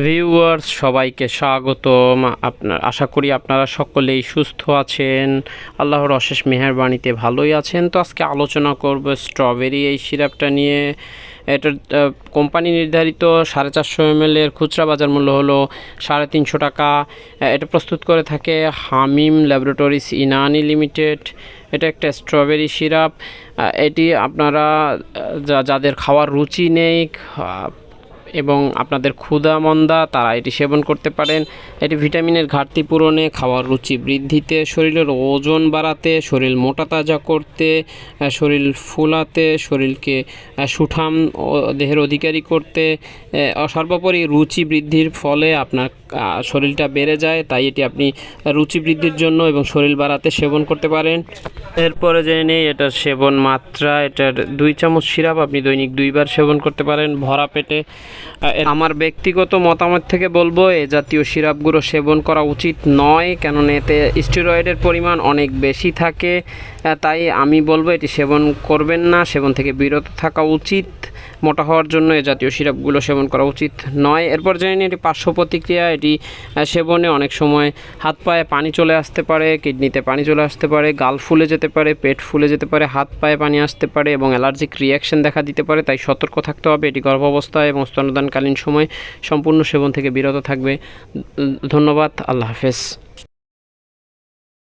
Viewers সবাইকে স্বাগতম। আপনার, আশা করি আপনারা সকলেই সুস্থ আছেন। আল্লাহর অশেষ মেহেরবাণীতে ভালোই আছেন। তো আজকে আলোচনা করব স্ট্রবেরি, এই সিরাপটা নিয়ে। এটার কোম্পানি নির্ধারিত সাড়ে চারশো এমএল এর খুচরা বাজার মূল্য হলো সাড়ে তিনশো টাকা। এটা প্রস্তুত করে থাকে হামিম ল্যাবরেটরিস ইনানি লিমিটেড। এটা একটা স্ট্রবেরি সিরাপ। এটি আপনারা যাদের খাওয়ার রুচি নেই এবং আপনাদের ক্ষুধা মন্দা তারা এটি সেবন করতে পারেন। এটি ভিটামিনের ঘাটতি পূরণে, খাওয়ার রুচি বৃদ্ধিতে, শরীরের ওজন বাড়াতে, শরীর মোটা তাজা করতে শরীর ফুলাতে, শরীরকে সুঠাম দেহের অধিকারী করতে সর্বোপরি রুচি বৃদ্ধির ফলে আপনার শরীরটা বেড়ে যায়, তাই এটি আপনি রুচি বৃদ্ধির জন্য এবং শরীর বাড়াতে সেবন করতে পারেন। এরপরে জেনে নেই, এটার সেবন মাত্রা, এটার দুই চামচ সিরাপ আপনি দৈনিক দুইবার সেবন করতে পারেন ভরা পেটে। আমার ব্যক্তিগত মতামত থেকে বলব, এ জাতীয় সিরাপগুলো সেবন করা উচিত নয়, কেননা এতে স্টেরয়েডের পরিমাণ অনেক বেশি থাকে। তাই আমি বলব, এটি সেবন করবেন না, সেবন থেকে বিরত থাকা উচিত। মোটা হওয়ার জন্য এ জাতীয় সিরাপগুলো সেবন করা উচিত নয়। এরপর জানি এটি পার্শ্ব প্রতিক্রিয়া। এটি সেবনে অনেক সময় হাত পায়ে পানি চলে আসতে পারে, কিডনিতে পানি চলে আসতে পারে, গাল ফুলে যেতে পারে, পেট ফুলে যেতে পারে, হাত পায়ে পানি আসতে পারে এবং অ্যালার্জিক রিয়াকশন দেখা দিতে পারে, তাই সতর্ক থাকতে হবে। এটি গর্ভাবস্থায় এবং স্তনদানকালীন সময় সম্পূর্ণ সেবন থেকে বিরত থাকবে। ধন্যবাদ। আল্লাহ হাফেজ।